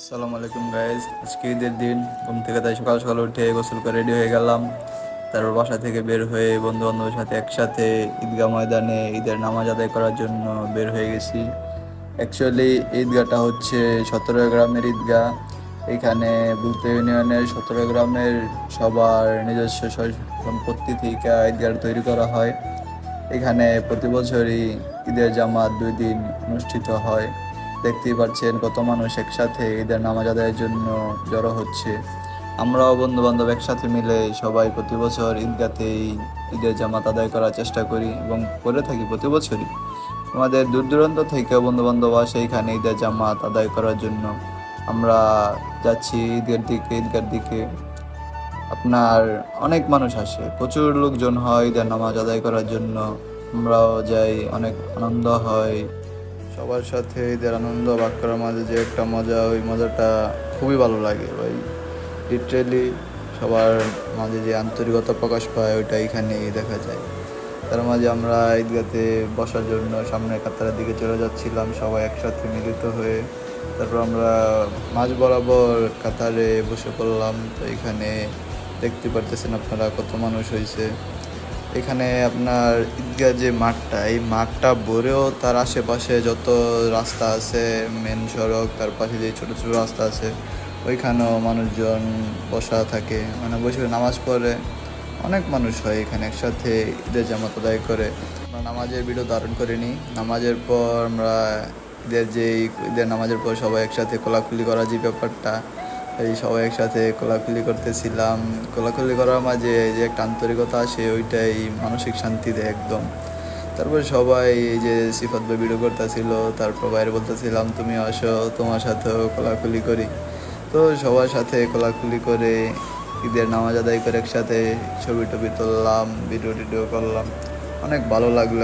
আসসালামু আলাইকুম গাইজ আজকে ঈদের দিন। ঘুম থেকে তাই সকাল সকাল উঠে গোসল করে রেডি হয়ে গেলাম। তারপর বাসা থেকে বের হয়ে বন্ধু বান্ধবের সাথে একসাথে ঈদগাহ ময়দানে ঈদের নামাজ আদায় করার জন্য বের হয়ে গেছি। অ্যাকচুয়ালি ঈদগাহটা হচ্ছে সতেরো গ্রামের ঈদগাহ। এখানে বুলতে ইউনিয়নের সতেরো গ্রামের সবার নিজস্ব সম্পত্তি থেকে ঈদগাহ তৈরি করা হয়। এখানে প্রতি বছরই ঈদের জামাত দুই দিন অনুষ্ঠিত হয়। দেখতেই পাচ্ছেন কত মানুষ একসাথে ঈদের নামাজ আদায়ের জন্য জড়ো হচ্ছে। আমরাও বন্ধু বান্ধব একসাথে মিলে সবাই প্রতি বছর ঈদগাতেই ঈদের জামাত আদায় করার চেষ্টা করি এবং করে থাকি প্রতি বছরই। আমাদের দূর দূরান্ত থেকে বন্ধু বান্ধব আসে এখানে ঈদের জামাত আদায় করার জন্য। আমরা যাচ্ছি ঈদের দিকে, ঈদগার দিকে। আপনার অনেক মানুষ আসে, প্রচুর লোকজন হয় ঈদের নামাজ আদায় করার জন্য। আমরাও যাই, অনেক আনন্দ হয়। সবার সাথে ঈদের আনন্দ ভাগ করার মাঝে যে একটা মজা, ওই মজাটা খুবই ভালো লাগে ভাই। লিটারেলি সবার মাঝে যে আন্তরিকতা প্রকাশ পায় ওইটা এখানেই দেখা যায়। তার মাঝে আমরা ঈদগাতে বসার জন্য সামনে কাতারের দিকে চলে যাচ্ছিলাম, সবাই একসাথে মিলিত হয়ে। তারপর আমরা মাঝ বরাবর কাতারে বসে পড়লাম। তো এখানে দেখতে পারতেছেন আপনারা কত মানুষ হয়েছে এখানে আপনার ঈদগাহ যে মাঠটা, এই মাঠটা ভরেও তার আশেপাশে যত রাস্তা আছে মেন সড়ক, তার পাশে যে ছোট ছোট রাস্তা আছে, ওইখানেও মানুষজন বসা থাকে। মানে বসে নামাজ পড়ে। অনেক মানুষ হয় এখানে একসাথে ঈদের জামাত আদায় করে। আমরা নামাজের ভিডিও ধারণ করে নিই নামাজের পর আমরা ঈদের যে ঈদের নামাজের পর সবাই একসাথে কোলাকুলি করা যে ব্যাপারটা এই সবাই একসাথে কোলাকুলি করতেছিলাম। কোলাকুলি করার মাঝে যে একটা আন্তরিকতা আসে, ওইটাই মানসিক শান্তি দেয় একদম। তারপর সবাই এই যে সিফাত ভাই ভিডিও করতেছিল, তারপর বাইরে বলতেছিলাম তুমি আসো, তোমার সাথেও কোলাকুলি করি। তো সবার সাথে কোলাকুলি করে ঈদের নামাজ আদায় করে একসাথে ছবি টবি তুললাম ভিডিও টিডিও করলাম। অনেক ভালো লাগল।